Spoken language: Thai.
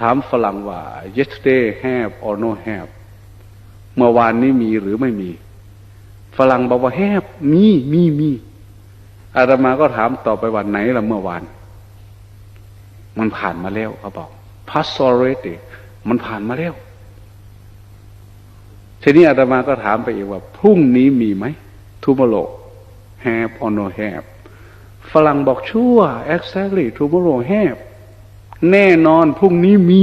ถามฝรั่งว่า yesterday have or no have เมื่อวานนี้มีหรือไม่มี ฝรั่งบอกว่า have มีมีมีอาตมาก็ถามต่อไปวันไหนละเมื่อวาน มันผ่านมาแล้วเขาบอก past already มันผ่านมาแล้วทีนี้อาตมาก็ถามไปอีกว่า พรุ่งนี้มีไหม tomorrow have or no have ฝรั่งบอกชั่ว exactly tomorrow have แน่นอนพรุ่งนี้มี